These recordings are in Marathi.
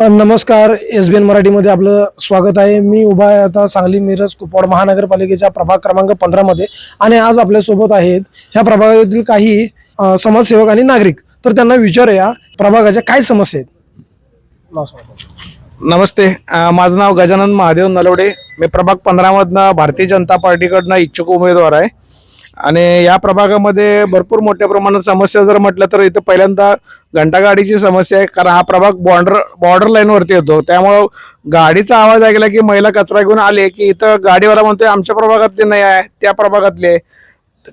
नमस्कार एस बी एन मराठीमध्ये आपलं स्वागत आहे. मी उभा आहे आता सांगली मिरज कुपवाड महानगरपालिकेच्या प्रभाग क्रमांक पंधरामध्ये आणि आज आपल्यासोबत आहेत ह्या प्रभागातील काही समाजसेवक आणि नागरिक. तर त्यांना विचारूया प्रभागाच्या काय समस्या आहेत? नमस्ते. माझं नाव गजानन महादेव नलवडे. मी प्रभाग पंधरामधनं भारतीय जनता पार्टीकडनं इच्छुक उमेदवार आहे. आणि या प्रभागामध्ये भरपूर मोठ्या प्रमाणात समस्या जर म्हटलं तर इथं पहिल्यांदा घंटागाडीची समस्या आहे कारण हा प्रभाग बॉर्डर बॉर्डर लाईनवरती येतो त्यामुळं गाडीचा आवाज ऐकला की महिला कचरा घेऊन आले की इथं गाडीवाला म्हणतोय आमच्या प्रभागातले नाही आहे त्या प्रभागातले आहे.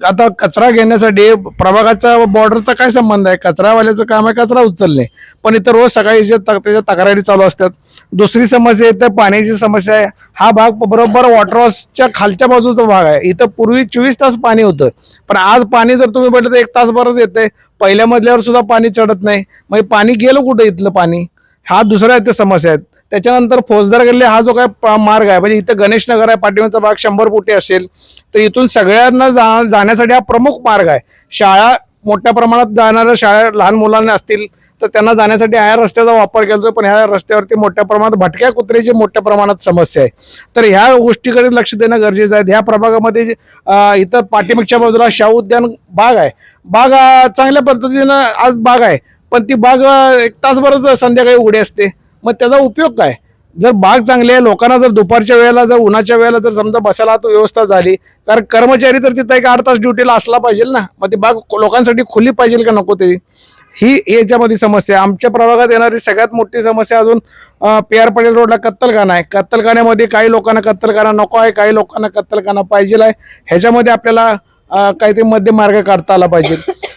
आता कचरा घेण्यासाठी प्रभागाचा बॉर्डरचा काय संबंध आहे? कचरावाल्याचं काम आहे कचरा उचलणे. पण इथं रोज सकाळी जे तक- त्याच्या तक्रारी चालू असतात. दुसरी समस्या इथं पाण्याची समस्या आहे. हा भाग बरोबर वॉटर खालच्या बाजूचा भाग आहे. इथं पूर्वी चोवीस तास पाणी होतं. पण आज पाणी जर तुम्ही म्हटलं तर एक तासभरच बरंच येतंय. पहिल्या मजल्यावर सुद्धा पाणी चढत नाही. मग पाणी गेलं कुठं इथलं पाणी? हा दुसऱ्या इथे समस्या आहेत त्याच्यानंतर फौजदार गल्ली हा जो काय प- मार्ग आहे म्हणजे इथं गणेशनगर आहे पाठीमागचा भाग शंभर फुटे असेल तर इथून सगळ्यांना जा जाण्यासाठी हा प्रमुख मार्ग आहे. शाळा मोठ्या प्रमाणात जाणाऱ्या शाळा लहान मुलांना असतील तर त्यांना जाण्यासाठी ह्या रस्त्याचा वापर केला जातो पण ह्या रस्त्यावरती मोठ्या प्रमाणात भटक्या कुत्र्याची मोठ्या प्रमाणात समस्या आहे. तर ह्या गोष्टीकडे लक्ष देणं गरजेचं आहे. ह्या प्रभागामध्ये जे, इथं पाठीमागच्या बाजूला शाहू उद्यान बाग आहे. बाग चांगल्या पद्धतीनं आज बाग आहे. पण ती बाग एक तासभरच संध्याकाळी उघडी असते. मग त्याचा उपयोग काय? जर बाग चांगली आहे लोकांना जर दुपारच्या वेळेला जर उन्हाच्या वेळेला जर समजा बसायला तो व्यवस्था झाली कारण कर्मचारी तर तिथं एक आठ तास ड्युटीला असला पाहिजे ना. मग ती बाग लोकांसाठी खुली पाहिजे का नको ते? ही याच्यामध्ये समस्या आहे. आमच्या प्रभागात येणारी सगळ्यात मोठी समस्या अजून पी आर पटेल रोडला कत्तलखाना आहे. कत्तलखान्यामध्ये काही लोकांना कत्तलखाना नको आहे काही लोकांना कत्तलखाना पाहिजे आहे. ह्याच्यामध्ये आपल्याला काहीतरी मध्यमार्ग काढता आला पाहिजे.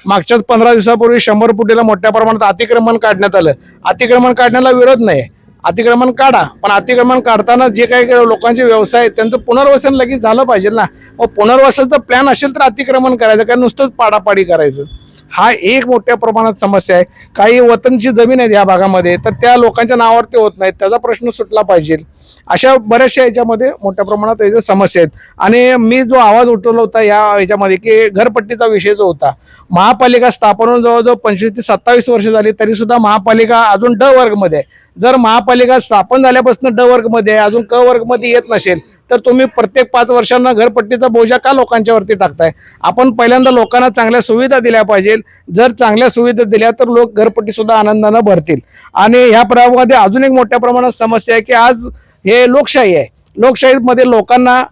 मागच्याच पंधरा दिवसापूर्वी शंभर फुटीला मोठ्या प्रमाणात अतिक्रमण काढण्यात आलं. अतिक्रमण काढण्याला विरोध नाही. अतिक्रमण काढा. पण अतिक्रमण काढताना जे काही लोकांचे व्यवसाय आहेत त्यांचं पुनर्वसन लगेच झालं पाहिजे ना. मग पुनर्वसनाचा प्लॅन असेल तर अतिक्रमण करायचं काय नुसतंच पाडापाडी करायचं. हा एक मोठ्या प्रमाणात समस्या आहे. काही वतनची जमीन आहेत या भागामध्ये तर त्या लोकांच्या नावावरती होत नाहीत. त्याचा प्रश्न सुटला पाहिजे. अशा बऱ्याचशा याच्यामध्ये मोठ्या प्रमाणात याच्या समस्या आहेत. आणि मी जो आवाज उठवला होता या याच्यामध्ये की घरपट्टीचा विषय जो होता महापालिका स्थापन जवळजवळ पंचवीस ते सत्तावीस वर्ष झाली तरीसुद्धा महापालिका अजून ड वर्गमध्ये आहे. जर महापालिका स्थापन झाल्यापासून ड वर्गमध्ये आहे अजून क वर्गमध्ये येत नसेल तर तुम्ही प्रत्येक पाच वर्षांना घरपट्टीचा बोजा का लोकांच्यावरती टाकताय? आपण पहिल्यांदा लोकांना चांगल्या सुविधा दिल्या पाहिजे. जर चांगल्या सुविधा दिल्या तर लोक घरपट्टी सुद्धा आनंदानं भरतील. आणि ह्या प्रभागामध्ये अजून एक मोठ्या प्रमाणात समस्या आहे की आज हे लोकशाही आहे. लोकशाहीमध्ये लोकांना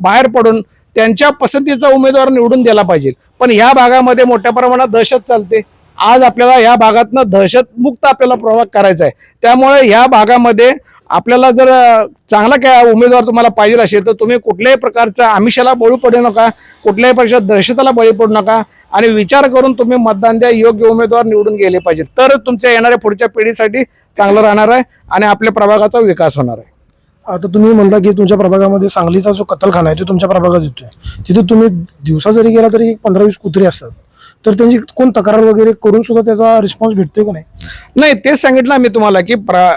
बाहेर पडून त्यांच्या पसंतीचा उमेदवार निवडून दिला पाहिजे. पण ह्या भागामध्ये मोठ्या प्रमाणात दहशत चालते. आज आपल्याला या भागातनं दहशतमुक्त आपल्याला प्रभाग करायचा आहे त्यामुळे ह्या भागामध्ये आपल्याला जर चांगला काय उमेदवार तुम्हाला पाहिजे असेल तर तुम्ही कुठल्याही प्रकारचा आमिषाला बळी पडू नका कुठल्याही प्रकारच्या दहशताला बळी पडू नका आणि विचार करून तुम्ही मतदान द्या योग्य उमेदवार निवडून गेले पाहिजे तर तुमच्या येणाऱ्या पुढच्या पिढीसाठी चांगलं राहणार आहे आणि आपल्या प्रभागाचा विकास होणार आहे. आता तुम्ही म्हणता की तुमच्या प्रभागामध्ये सांगलीचा जो कत्तलखाना आहे तो तुमच्या प्रभागात येतोय. तिथे तुम्ही दिवसा जरी गेला तरी एक पंधरा वीस कुत्रे असतात. तर त्यांची कोण तक्रार वगैरे करून सुद्धा त्याचा रिस्पॉन्स भेटतोय का नाही? नाही तेच सांगितलं मी तुम्हाला की प्रा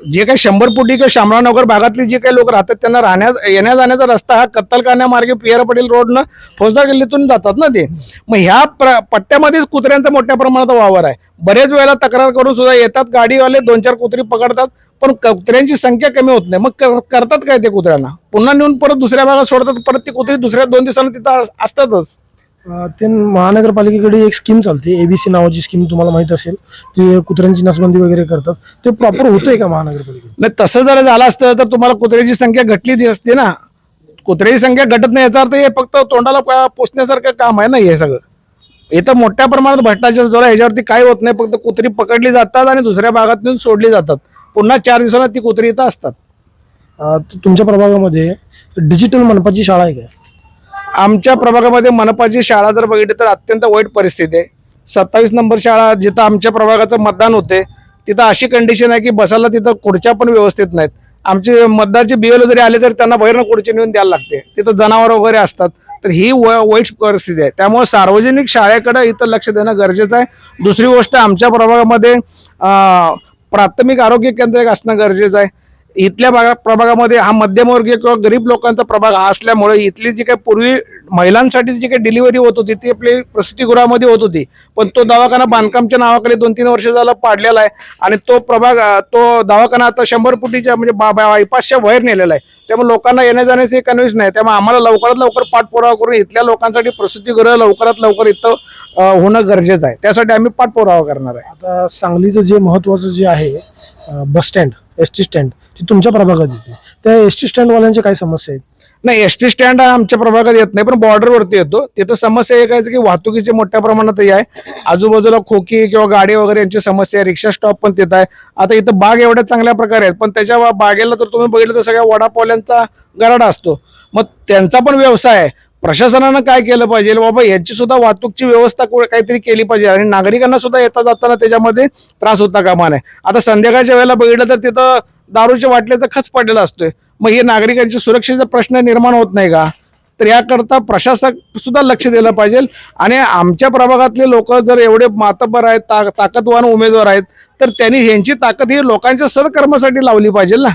जे काही शंभर फुटी किंवा शामरावनगर भागातले जे काही लोक राहतात त्यांना राहण्या येण्या जाण्याचा रस्ता हा कत्तलखान्या मार्गे पियर पटेल रोडनं फौजदार गल्लीतून जातात ना ते. मग ह्या प्र पट्ट्यामध्येच कुत्र्यांचा मोठ्या प्रमाणात वावर आहे. बरेच वेळेला तक्रार करून सुद्धा येतात गाडीवाले दोन चार कुत्री पकडतात पण कुत्र्यांची संख्या कमी होत नाही. मग करतात काय ते कुत्र्यांना? पुन्हा नेऊन परत दुसऱ्या भागात सोडतात परत ती कुत्री दुसऱ्या दोन दिवसांना तिथं असतातच. ते महानगरपालिकेकडे एक स्कीम चालते. एबीसी नावाची स्कीम तुम्हाला माहीत असेल. ते कुत्र्यांची नसबंदी वगैरे करतात. ते प्रॉपर होतंय का महानगरपालिकेत? नाही तसं जर झालं असतं तर तुम्हाला कुत्र्याची संख्या घटली असते ना. कुत्र्याची संख्या घटत नाही याचा अर्थ हे फक्त तोंडाला पोचण्यासारखं काम आहे ना हे सगळं. इथं मोठ्या प्रमाणात भ्रष्टाचार जोर आहे ह्याच्यावरती काय होत नाही. फक्त कुत्री पकडली जातात आणि दुसऱ्या भागात नेऊन सोडली जातात. पुन्हा चार दिवसाला ती कुत्री इथं असतात. तुमच्या प्रभागामध्ये डिजिटल मनपाची शाळा आहे काय? आमच्या प्रभागामध्ये मनपाची शाळा जर बघितली तर अत्यंत वाईट परिस्थिती आहे. सत्तावीस नंबर शाळा जिथं आमच्या प्रभागाचं मतदान होते तिथं अशी कंडिशन आहे की बसायला तिथं खुर्च्या पण व्यवस्थित नाहीत. आमचे मतदारचे बीएलओ जरी आले तरी त्यांना बाहेरनं खुर्ची नेऊन द्यायला लागते. तिथं जनावर वगैरे असतात. तर ही व- वाईट परिस्थिती आहे. त्यामुळे सार्वजनिक शाळेकडे इथं लक्ष देणं गरजेचं आहे. दुसरी गोष्ट आमच्या प्रभागामध्ये प्राथमिक आरोग्य केंद्र एक असणं गरजेचं आहे. इथल्या भागा प्रभागामध्ये हा मध्यमवर्गीय किंवा गरीब लोकांचा प्रभाग हा असल्यामुळे इथली जी काही पूर्वी महिलांसाठी जी काही डिलिव्हरी होत होती ती आपली प्रसूतीगृहामध्ये होत होती. पण तो दवाखाना बांधकामच्या नावाखाली दोन तीन वर्ष झाला पाडलेला आहे आणि तो प्रभाग तो दवाखाना आता शंभर फुटीच्या म्हणजे बा- बा- बायपासच्या बाहेर नेलेला आहे. त्यामुळे लोकांना येण्या जाण्याचे कन्व्हिन्स नाही. त्यामुळे आम्हाला लवकरात लवकर पाठपुरावा करून इथल्या लोकांसाठी प्रसूतीगृह लवकरात लवकर इथं होणं गरजेचं आहे. त्यासाठी आम्ही पाठपुरावा करणार आहे. आता सांगलीचं जे महत्वाचं जे आहे bus stand S T stand ती तुमच्या प्रभागात येते. त्या एस टी स्टँडवाल्यांच्या काय समस्या आहेत? नाही एस टी स्टँड हा आमच्या प्रभागात येत नाही पण बॉर्डरवरती येतो. तिथं समस्या एक आहे की वाहतुकीची मोठ्या प्रमाणातही आहे. आजूबाजूला खोकी किंवा गाडी वगैरे यांची समस्या आहे रिक्षा स्टॉप पण तिथं आहे. आता इथं बाग एवढ्या चांगल्या प्रकारे आहेत पण त्याच्या बागेला तर तुम्ही बघितलं तर सगळ्या वडापावल्यांचा गराडा असतो. मग त्यांचा पण व्यवसाय आहे. प्रशासनानं काय केलं पाहिजे? बाबा याची सुद्धा वाहतूकची व्यवस्था काहीतरी केली पाहिजे. आणि नागरिकांना सुद्धा येता जाताना त्याच्यामध्ये त्रास होता कामा नये. आता संध्याकाळच्या वेळेला बघितलं तर तिथं दारूच्या वाटल्याचा खच पडलेला असतोय. मग हे नागरिकांची सुरक्षेचा प्रश्न निर्माण होत नाही का? तर याकरता प्रशासक सुद्धा लक्ष दिलं पाहिजे. आणि आमच्या प्रभागातले लोक जर एवढे मातबर आहेत ता ताकदवान उमेदवार आहेत तर त्यांनी यांची ताकद ही लोकांच्या सदकर्मासाठी लावली पाहिजे ना?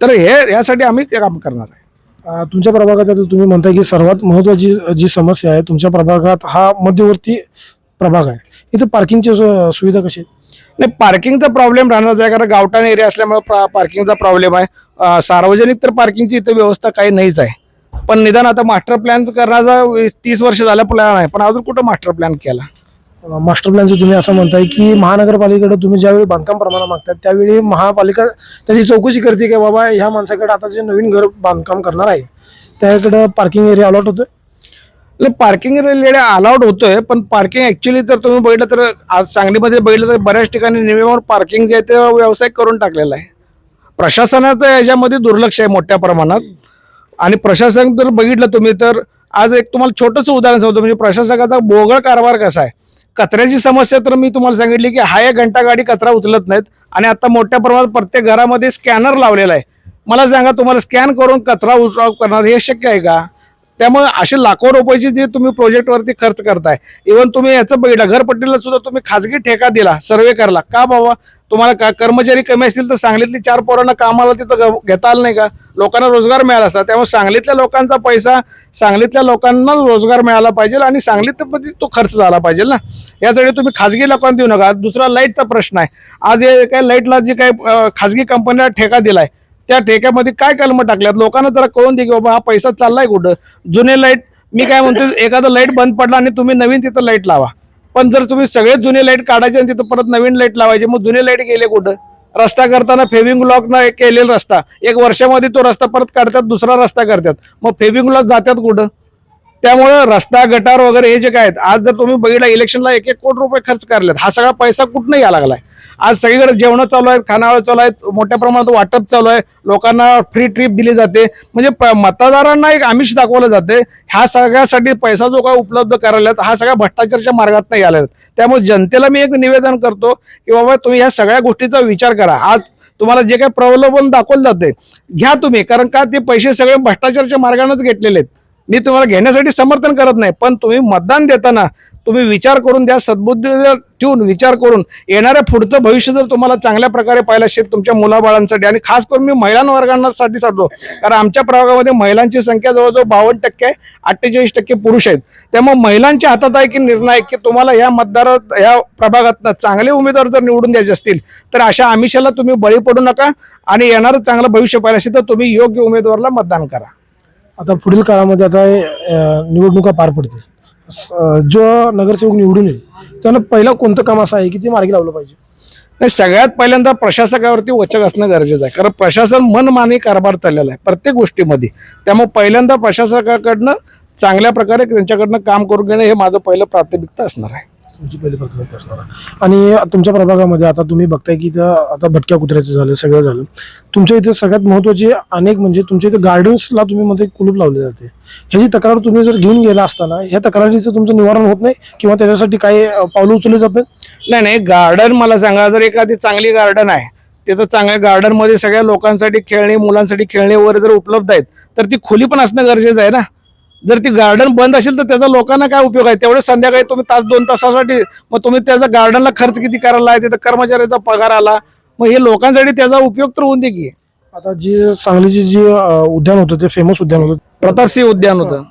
तर हे यासाठी आम्ही काम करणार आहे. तुमच्या प्रभागात आता तुम्ही म्हणताय की सर्वात महत्वाची जी समस्या आहे तुमच्या प्रभागात हा मध्यवर्ती प्रभाग आहे. इथं पार्किंगची सु- सुविधा कशी आहे? नाही पार्किंगचा प्रॉब्लेम राहणारच आहे कारण गावठाण एरिया असल्यामुळे पार्किंगचा प्रॉब्लेम आहे. सार्वजनिक तर पार्किंगची इथं व्यवस्था काही नाहीच आहे. पण निदान आता मास्टर प्लॅन करण्याचा तीस वर्ष झाला प्लॅन आहे पण अजून कुठं मास्टर प्लॅन केला? मास्टर प्लॅनचं तुम्ही असं म्हणताय की महानगरपालिकेकडे तुम्ही ज्यावेळी बांधकाम प्रमाण मागतात त्यावेळी महापालिका त्याची चौकशी करते की बाबा ह्या माणसाकडे आता जे नवीन घर बांधकाम करणार आहे त्याकडे पार्किंग एरिया अलॉट होतोय? पार्किंग एरिया अलाउड होतोय पण पार्किंग ऍक्च्युली तर तुम्ही बघितलं तर आज सांगलीमध्ये बघितलं तर बऱ्याच ठिकाणी नियमावर पार्किंग जे आहे ते व्यवसाय करून टाकलेला आहे. प्रशासनाचं याच्यामध्ये दुर्लक्ष आहे मोठ्या प्रमाणात. आणि प्रशासन जर बघितलं तुम्ही तर आज एक तुम्हाला छोटंसं उदाहरण सांगतो म्हणजे प्रशासकाचा बोगळ कारभार कसा आहे? कचऱ्याची समस्या तर मी तुम्हाला सांगितली की हा एक घंटा गाडी कचरा उचलत नाहीत आणि आता मोठ्या प्रमाणात प्रत्येक घरामध्ये स्कॅनर लावलेला आहे. मला सांगा तुम्हाला स्कॅन करून कचरा उचलाव करणार हे शक्य आहे का? त्यामुळे असे लाखो रुपयाचे जे तुम्ही प्रोजेक्टवरती खर्च करताय इव्हन तुम्ही याचं बघितलं घरपट्टीला सुद्धा तुम्ही खाजगी ठेका दिला सर्वे करला. का बाबा? तुम्हाला का कर्मचारी कमी असतील तर सांगलीतली चार पोरांना कामाला तिथं ग- घेता आलं नाही का? लोकांना रोजगार मिळाला असता. त्यामुळे सांगलीतल्या लोकांचा पैसा सांगलीतल्या लोकांना रोजगार मिळाला पाहिजे आणि सांगलीत तो खर्च झाला पाहिजे ना? यासाठी तुम्ही खाजगी लोकांना देऊ नका. दुसरा लाईटचा प्रश्न आहे. आज हे काय लाईटला जी काही खाजगी कंपनीला ठेका दिलाय त्या ठेक्यामध्ये काय कलम टाकल्यात? लोकांना जरा कळून दे की बाबा हा पैसा चाललाय कुठं? जुने लाइट मी काय म्हणतो एखादं लाइट बंद पडला आणि तुम्ही नवीन तिथं लाइट लावा. पण जर तुम्ही सगळे जुने लाइट काढायचे आणि तिथं परत नवीन लाइट लावायचे मग जुने लाइट गेले कुठं? रस्ता करताना फेविंग ब्लॉक न केलेला रस्ता. एक वर्षामध्ये तो रस्ता परत काढतात दुसरा रस्ता करतात. मग फेविंग ब्लॉक जातात कुठं? त्यामुळे रस्ता गटार वगैरे हे जे काय आहेत आज जर तुम्ही बघितला इलेक्शनला एक एक कोटी रुपये खर्च करलेत. हा सगळा पैसा कुठनं यायला लागलाय. आज सगळीकडे जेवण चालू आहेत खानावळ चालू आहेत मोठ्या प्रमाणात वाटप चालू आहे. लोकांना फ्री ट्रिप दिली जाते. म्हणजे प- मतदारांना एक आमिष दाखवलं जाते. ह्या सगळ्यासाठी पैसा जो काय उपलब्ध करायला हा सगळ्या भ्रष्टाचाराच्या मार्गात नाही आला त्यामुळे जनतेला मी एक निवेदन करतो की बाबा तुम्ही ह्या सगळ्या गोष्टीचा विचार करा. आज तुम्हाला जे काही प्रलोभन दाखवलं जाते घ्या तुम्ही. कारण का ते पैसे सगळे भ्रष्टाचाराच्या मार्गानेच घेतलेले आहेत. मी तुम्हाला घेण्यासाठी समर्थन करत नाही पण तुम्ही मतदान देताना तुम्ही विचार करून द्या सद्बुद्धी ठेवून विचार करून येणाऱ्या पुढचं भविष्य जर तुम्हाला चांगल्या प्रकारे पाहिलं असेल तुमच्या मुलाबाळांसाठी आणि खास करून मी महिला वर्गांसाठी सांगतो कारण आमच्या प्रभागामध्ये महिलांची संख्या जवळजवळ बावन्न टक्के आहे अठ्ठेचाळीस टक्के पुरुष आहेत. त्यामुळे महिलांच्या हातात आहे की निर्णय की तुम्हाला या मतदार या प्रभागातनं चांगले उमेदवार जर निवडून द्यायचे असतील तर अशा आमिषाला तुम्ही बळी पडू नका आणि येणारं चांगलं भविष्य पाहिलं असेल तर तुम्ही योग्य उमेदवाराला मतदान करा. आता पुढील काळामध्ये आता हे, अं, निवडणुका पार पडतील. स- जो नगरसेवक निवडून येईल त्यानं पहिलं कोणतं काम असं आहे की ते मार्गी लावलं पाहिजे? नाही सगळ्यात पहिल्यांदा प्रशासकावरती वचक असणं गरजेचं आहे. कारण प्रशासन मनमानी कारभार चाललेला आहे प्रत्येक गोष्टीमध्ये. त्यामुळे पहिल्यांदा प्रशासकाकडनं चांगल्या प्रकारे त्यांच्याकडनं काम करून घेणं हे माझं पहिलं प्राथमिकता असणार आहे. तुमची पहिली प्राथमिकता असणार आहे. आणि तुमच्या प्रभागामध्ये आता तुम्ही बघताय की इथं आता भटक्या कुत्र्याचं झालं सगळं झालं. तुमच्या इथे सगळ्यात महत्वाची अनेक म्हणजे तुमच्या इथे गार्डन्सला तुम्ही मध्ये कुलूप लावले जाते. ह्याची तक्रार तुम्ही जर घेऊन गेला असताना ह्या तक्रारीचं तुमचं निवारण होत नाही किंवा त्याच्यासाठी काही अं, पावलं उचलले जात नाही नाही नाही गार्डन मला सांगा जर एखादी चांगली गार्डन आहे तिथं चांगल्या गार्डनमध्ये सगळ्या लोकांसाठी खेळणे मुलांसाठी खेळणे वगैरे जर उपलब्ध आहेत तर ती खोली पण असणं गरजेचं आहे ना? जर ती गार्डन बंद असेल तर त्याचा लोकांना काय उपयोग आहे? तेवढे संध्याकाळी तुम्ही तास दोन तासासाठी मग तुम्ही त्याचा गार्डनला खर्च किती करायला आहे तिथं कर्मचाऱ्याचा पगार आला मग हे लोकांसाठी त्याचा उपयोग तर होऊन दे की. आता जी सांगलीची जी उद्यान होतं ते फेमस उद्यान होतं. प्रतापसिंह उद्यान होतं.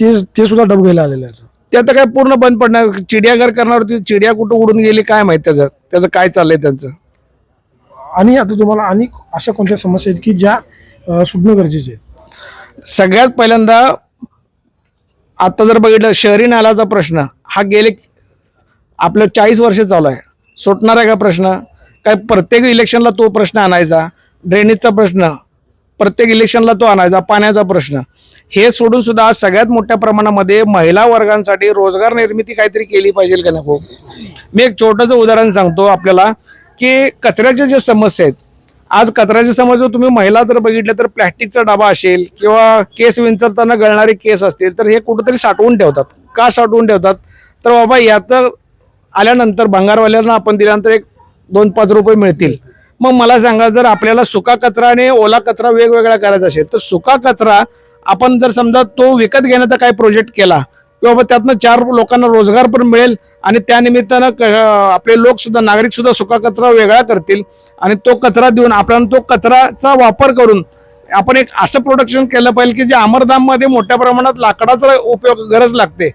ते ते सुद्धा डब घ्यायला आलेले आहेत. ते आता काय पूर्ण बंद पडणार? चिडियाघर करणार होती चिडिया कुठं उडून गेली काय माहीत त्याचं? त्याचं काय चाललंय त्यांचं? आणि आता तुम्हाला आणि अशा कोणत्या समस्या आहेत की ज्या सुटणं गरजेचे आहेत सगळ्यात पहिल्यांदा आता जर बघितलं शहरी नाल्याचा प्रश्न हा गेले आपलं चाळीस वर्ष चालू आहे. सुटणार आहे का प्रश्न? काय प्रत्येक इलेक्शनला तो प्रश्न आणायचा. ड्रेनेजचा प्रश्न प्रत्येक इलेक्शनला तो आणायचा. पाण्याचा प्रश्न. हे सोडून सुद्धा आज सगळ्यात मोठ्या प्रमाणामध्ये महिला वर्गांसाठी रोजगार निर्मिती काहीतरी केली पाहिजे का नको? मी एक छोटंसं उदाहरण सांगतो आपल्याला की कचऱ्याच्या ज्या समस्या आहेत आज कचऱ्याच्या जर तुम्ही महिला जर बघितलं तर प्लॅस्टिकचा डबा असेल किंवा केस विंचरताना गळणारे केस असतील तर हे कुठेतरी साठवून ठेवतात. का साठवून ठेवतात? तर बाबा यात आल्यानंतर भंगारवाल्यांना आपण दिल्यानंतर एक दोन पाच रुपये मिळतील. मग मला सांगा जर आपल्याला सुका कचरा आणि ओला कचरा वेगवेगळा करायचा असेल तर सुका कचरा आपण जर समजा तो विकत घेण्याचा काही प्रोजेक्ट केला किंवा बाबा त्यातनं चार लोकांना रोजगार पण मिळेल आणि त्यानिमित्तानं क- आपले लोक सुद्धा नागरिक सुद्धा सुका कचरा वेगळा करतील आणि तो कचरा देऊन आपण तो कचराचा वापर करून आपण एक असं प्रोडक्शन केलं पाहिजे की जे अमरधाममध्ये मोठ्या प्रमाणात लाकडाचा उपयोग गरज लागते.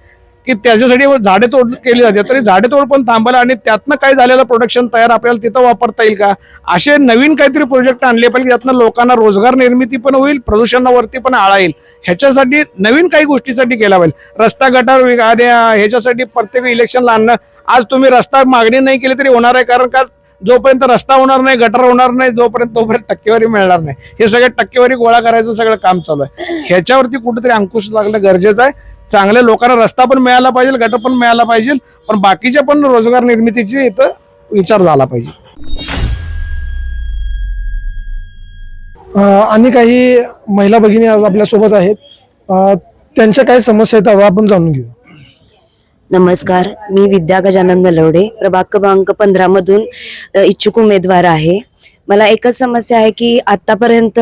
की त्याच्यासाठी झाडे तोड केली जाते. तरी झाडे तोड पण थांबायला आणि त्यातनं काय झालेलं प्रोडक्शन तयार आपल्याला तिथं वापरता येईल का? असे नवीन काहीतरी प्रोजेक्ट आणले पाहिजे त्यातनं लोकांना रोजगार निर्मिती पण होईल प्रदूषणावरती पण आळा येईल. ह्याच्यासाठी नवीन काही गोष्टीसाठी केला पाहिजे. रस्ता गटार ह्याच्यासाठी प्रत्येक इलेक्शनला आणणं. आज तुम्ही रस्ता मागणी नाही केली तरी होणार आहे कारण का जोपर्यंत रस्ता होणार नाही गटर होणार नाही जोपर्यंत तोपर्यंत टक्केवारी मिळणार नाही. हे सगळं टक्केवारी गोळा करायचं सगळं काम चालू आहे. ह्याच्यावरती कुठेतरी अंकुश लागणं गरजेचं आहे. चांगल्या लोकांना रस्ता पण मिळाला पाहिजे गटर पण मिळाला पाहिजे पण बाकीच्या पण रोजगार निर्मितीची इथं विचार झाला पाहिजे. आणि काही महिला भगिनी आज आपल्यासोबत आहेत त्यांच्या काय समस्या आहेत आता आपण जाणून घेऊ. नमस्कार मी विद्या गजानन नलवडे प्रभाग क्रमांक पंधरा मधून इच्छुक उमेदवार आहे. मला एकच समस्या आहे की आतापर्यंत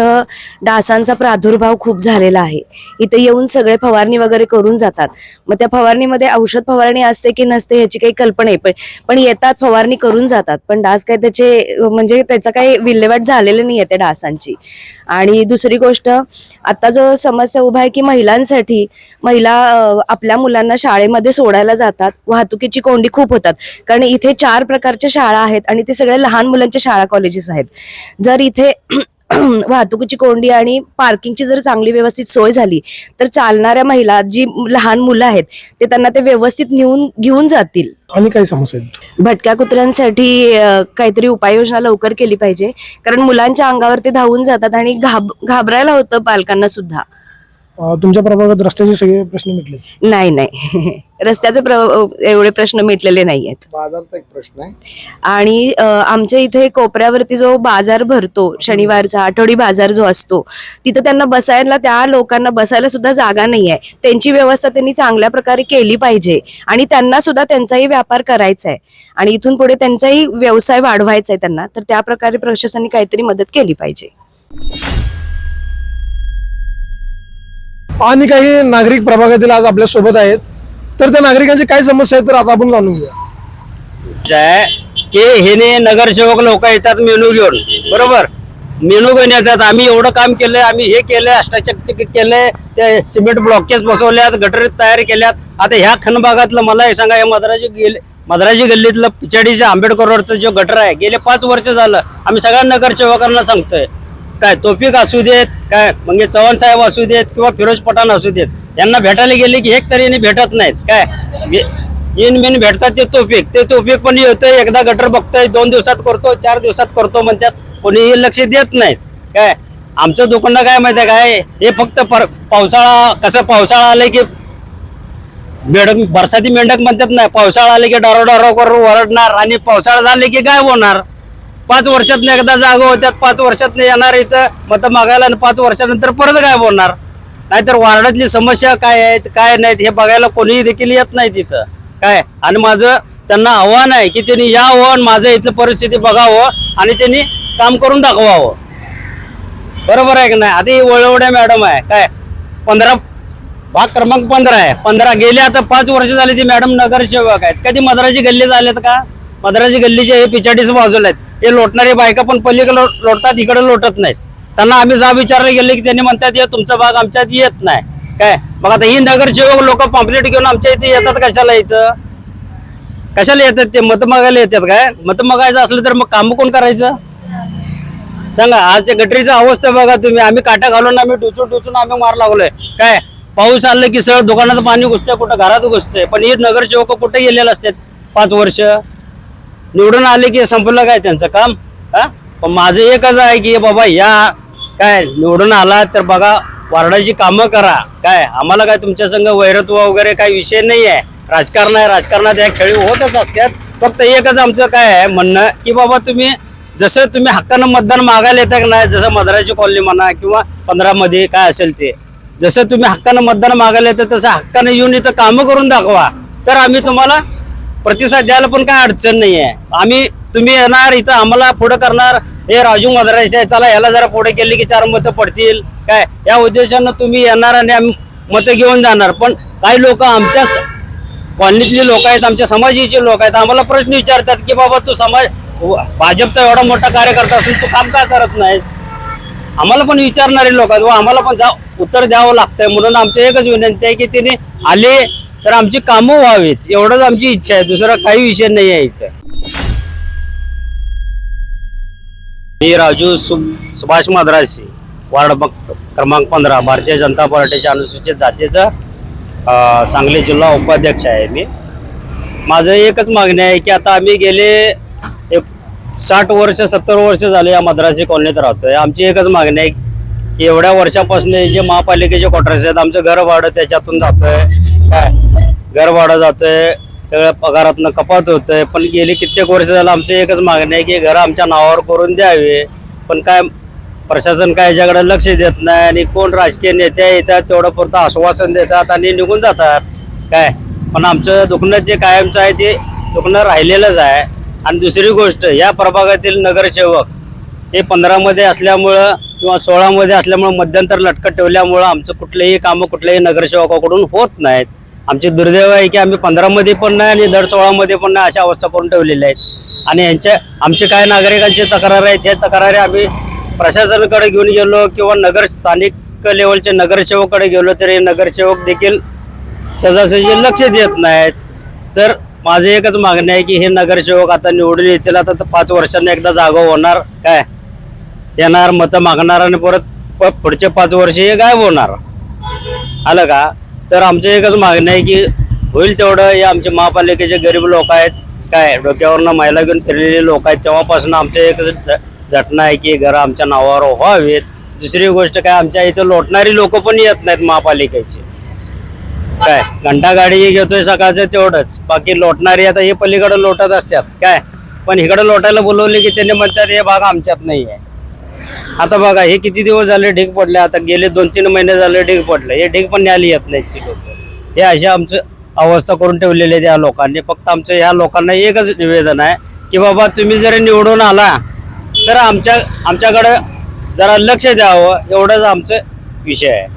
डासांचा प्रादुर्भाव खूप झालेला आहे. इथे येऊन सगळे फवारणी वगैरे करून जातात. मग त्या फवारणीमध्ये औषध फवारणी असते की नसते ह्याची काही कल्पना आहे. पण पण येतात फवारणी करून जातात. पण डास काय त्याचे म्हणजे त्याचा काही विल्हेवाट झालेली नाही आहे त्या डासांची. आणि दुसरी गोष्ट आता जो समस्या उभा आहे की महिलांसाठी महिला आपल्या मुलांना शाळेमध्ये सोडायला जातात. वाहतुकीची कोंडी खूप होतात. कारण इथे चार प्रकारच्या शाळा आहेत आणि ते सगळे लहान मुलांच्या शाळा कॉलेजेस आहेत. जर इथे वाहतुकीची कोंडी आणि पार्किंगची जर चांगली व्यवस्थित सोय झाली तर चालणाऱ्या महिला जी लहान मुलं आहेत ते त्यांना ते व्यवस्थित नेऊन घेऊन जातील. आणि काही समस्या भटक्या कुत्र्यांसाठी काहीतरी उपाययोजना लवकर केली पाहिजे. कारण मुलांच्या अंगावर ते धावून जातात आणि घाब घाबरायला होतं पालकांना सुद्धा. तुमच्या प्रभागात रस्त्याचे सगळे प्रश्न मिटले? नाही नाही. रस्त्याचे प्र एवढे प्रश्न मिटलेले नाही आहेत बाजारचा एक प्रश्न आहे. आणि अ, आमच्या इथे कोपऱ्यावरती जो बाजार भरतो शनिवारचा आठवडी बाजार जो असतो तिथं त्यांना बसायला त्या लोकांना बसायला सुद्धा जागा नाही आहे. त्यांची व्यवस्था त्यांनी चांगल्या प्रकारे केली पाहिजे आणि त्यांना सुद्धा त्यांचाही व्यापार करायचा आहे. आणि इथून पुढे त्यांचाही व्यवसाय वाढवायचा आहे त्यांना तर त्या प्रकारे प्रशासनाने काहीतरी मदत केली पाहिजे. आणि काही नागरिक प्रभागातील आज आपल्यासोबत आहेत. तर त्या नागरिकांची काय समस्या आहेत तर आता आपण जाणून घेऊया. की हेने नगरसेवक लोक येतात मेनू घेऊन. बरोबर? मेनू घेऊन येतात. आम्ही एवढं काम केलंय आम्ही हे केलंय अष्टाचक्र केलंय ते सिमेंट ब्लॉकेज बसवल्यात गटर तयार केल्यात. आता ह्या खनभागातलं मला हे सांगा या मद्राजी गेले मद्राजी गल्लीतलं पिचाडीच्या आंबेडकर रोडचं जो गटर आहे गेले पाच वर्ष झालं. आम्ही सगळ्या नगरसेवकांना सांगतोय. काय तोफिक असू देत काय म्हणजे चव्हाण साहेब असू देत किंवा फिरोज पठाण असू देत यांना भेटायला गेले की एक तरी भेटत नाहीत. काय? इन बिन भेटतात ते तोफिक. ते तोफिक पण येतोय एकदा गटर बघतोय दोन दिवसात करतो चार दिवसात करतो म्हणतात कोणीही लक्ष देत नाहीत. काय? आमचं दुकान काय माहिती आहे काय? हे फक्त पावसाळा कसं पावसाळा आले की मेढक बरसाती मेंढक म्हणतात ना पावसाळा आले की डरो डारो करून ओरडणार आणि पावसाळा झाले की काय होणार? पाच वर्षात एकदा जागा होत्यात पाच वर्षात येणार इथं. मतं मागायला आणि पाच वर्षानंतर परत काय बोलणार नाहीतर वार्डातली समस्या काय आहेत काय नाहीत हे बघायला कोणीही देखील येत नाही तिथं. काय? आणि माझं त्यांना आव्हान आहे की त्यांनी यावं आणि माझं इथलं परिस्थिती बघावं आणि त्यांनी काम करून दाखवावं. बरोबर आहे की नाही? आता ही वळवड्या मॅडम आहे. काय? पंधरा भाग क्रमांक पंधरा आहे. पंधरा गेले आता पाच वर्ष झाली ती मॅडम नगरसेवक आहेत. कधी मद्राची गल्ली झाल्यात का? मद्राची गल्लीचे हे पिछाडीच बाजूला आहेत. हे लोटणारे बायका पण पलीकडे लोटतात इकडे लोटत नाहीत. त्यांना आम्ही जा विचारले गेले की त्यांनी म्हणतात या तुमचा भाग आमच्यात येत नाही. काय? मग आता ही नगरसेवक लोक पॉम्पलेट घेऊन आमच्या इथे येतात कशाला इथं? कशाला येतात ते? मत मागायला येतात काय? मत मागायचं असलं तर मग काम कोण करायचं? सांगा आज त्या गटरीची अवस्था बघा तुम्ही. आम्ही काटा घालून आम्ही टुचून टुचून आम्ही मार लागलोय. काय? पाऊस आलं की सर दुकानाचं पाणी घुसतंय कुठं घरात घुसतंय. पण ही नगरसेवक कुठे गेलेले असतात? पाच वर्ष. निवडून आले की संपलं काय त्यांचं काम? हा? पण माझं एकच आहे की बाबा या काय निवडून आला तर बघा वार्डाची कामं करा. काय आम्हाला काय तुमच्या संघ वैरत्व वगैरे काही विषय नाही आहे राजकारण आहे राजकारणात या खेळी होतच असतात. फक्त एकच आमचं काय आहे म्हणणं की बाबा तुम्ही जसं तुम्ही हक्कानं मतदान मागायला येता की नाही जसं मद्राची कॉलनी म्हणा किंवा पंधरामध्ये काय असेल ते जसं तुम्ही हक्कानं मतदान मागायला येतं तसं हक्कानं येऊन इथं कामं करून दाखवा. तर आम्ही तुम्हाला प्रतिसाद द्यायला पण काय अडचण नाही आहे आम्ही तुम्ही येणार इथं आम्हाला पुढे करणार. हे राजू मद्राचे आहे चला याला जरा पुढे केली की चार मतं पडतील. काय? या उद्देशानं तुम्ही येणार आणि आम्ही मतं घेऊन जाणार. पण काही लोक आमच्या कॉलनीतली लोक आहेत आमच्या समाजाचे लोक आहेत आम्हाला प्रश्न विचारतात की बाबा तू समाज भाजपचा एवढा मोठा कार्यकर्ता असून तू काम का करत नाहीस? आम्हाला पण विचारणारे लोक आहेत. व आम्हाला पण जा उत्तर द्यावं लागतंय. म्हणून आमची एकच विनंती आहे की तिने आले तर आमची कामं व्हावीत. एवढंच आमची इच्छा आहे. दुसरा काही विषय नाही आहे इथे. मी राजू सु- सुभाष मद्रासी वार्ड क्रमांक पंधरा भारतीय जनता पार्टीच्या अनुसूचित जातीचा सांगली जिल्हा उपाध्यक्ष आहे मी. माझं एकच मागणी आहे की आता आम्ही गेले एक साठ वर्ष सत्तर वर्ष झाले या मद्रासी कॉलनीत राहतोय. आमची एकच मागणी आहे की एवढ्या वर्षापासून जे महापालिकेचे क्वार्टर्स आहेत आमचं घर भाडं त्याच्यातून जातोय. काय? घर भाडं जातोय सगळ्या पगारातनं कपात होतंय. पण गेली कित्येक वर्ष झालं आमची एकच मागणी आहे की घर आमच्या नावावर करून द्यावे. पण काय प्रशासन काय याच्याकडे लक्ष देत नाही आणि कोण राजकीय नेते येतात तेवढं पुरतं आश्वासन देतात आणि निघून जातात. काय? पण आमचं दुखणं जे कायमचं आहे ते दुखणं राहिलेलंच आहे. आणि दुसरी गोष्ट या प्रभागातील नगरसेवक हे पंधरामध्ये असल्यामुळं किंवा सोळामध्ये असल्यामुळं मध्यंतर लटकत ठेवल्यामुळं आमचं कुठलेही कामं कुठल्याही नगरसेवकाकडून होत नाहीत. आमचे दुर्दैव आहे की आम्ही पंधरामध्ये पण नाही आणि दर सोळामध्ये पण नाही अशा अवस्था करून ठेवलेल्या आहेत आणि यांच्या आमचे काय नागरिकांची तक्रार आहेत हे तक्रारी आम्ही प्रशासनाकडे घेऊन गेलो किंवा नगर स्थानिक लेवलचे नगरसेवकाकडे गेलो तरी नगरसेवक देखील सहजासहजी लक्ष देत नाहीत. तर माझं एकच मागणं आहे की हे नगरसेवक आता निवडून येतील आता तर पाच वर्षांनी एकदा जागा होणार काय? येणार मतं मागणार आणि परत प- पुढचे पाच वर्ष हे गायब होणार. आलं का? तर आमचं एकच मागणं आहे की होईल तेवढं. हे आमचे महापालिकेचे गरीब लोक आहेत. काय डोक्यावरनं महिला घेऊन फिरलेले लोक आहेत. तेव्हापासून आमचं एकच झ- झटणं आहे की घरं आमच्या नावावर व्हावेत. दुसरी गोष्ट काय आमच्या इथं लोटणारी लोक पण येत नाहीत महापालिकेची. काय घंटा गाडी घेतोय सकाळचं तेवढंच. बाकी लोटणारी आता हे पलीकडे लोटत असतात. काय पण इकडे लोटायला बोलवले की त्यांनी म्हणतात हे भाग आमच्यात नाही आहे आता बघा हे किती दिवस झाले ढीग पडले? आता गेले दोन तीन महिने झाले ढीग पडले. हे ढीग पण न्यायला येत नाहीत लोक. हे अशी आमचं अवस्था करून ठेवलेली आहे त्या लोकांनी. फक्त आमचं ह्या लोकांना एकच निवेदन आहे की बाबा तुम्ही जरी निवडून आला तर आमच्या आमच्याकडं जरा लक्ष द्यावं. एवढंच आमचं विषय आहे.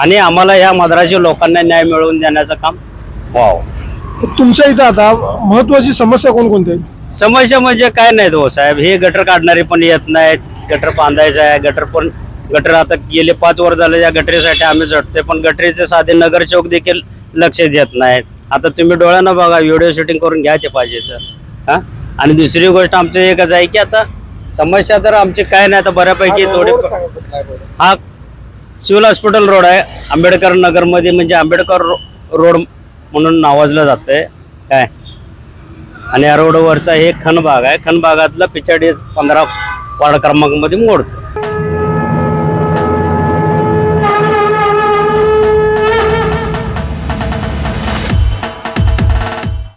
आणि आम्हाला ह्या मद्रासी लोकांना न्याय मिळवून देण्याचं काम व्हावं. तुमच्या इथं आता महत्वाची समस्या कोणकोणत्या समस्या म्हणजे काय नाहीत हो साहेब. हे गटर काढणारे पण येत नाहीत. गटर बांधायचं आहे गटर पण गटर आता गेले पाच वर्ष झाले या गटरीसाठी आम्ही झटतोय पण गटरीचे साधे नगरचौक देखील लक्ष देत नाहीत. आता तुम्ही डोळ्यानं बघा व्हिडिओ शूटिंग करून घ्या ते पाहिजे तर. हा? आणि दुसरी गोष्ट आमचं एकच आहे की आता समस्या तर आमची काय नाही आता बऱ्यापैकी थोडी हा सिव्हिल हॉस्पिटल रोड आहे. आंबेडकर नगरमध्ये म्हणजे आंबेडकर रोड म्हणून नावाजलं जातंय. काय? आणि या रोडवरचा हे खनबाग आहे. खनबागातला पिछाडी पंधरा പഴക്കർമ്മക്കുമ്പറ്റും കൊടുത്തു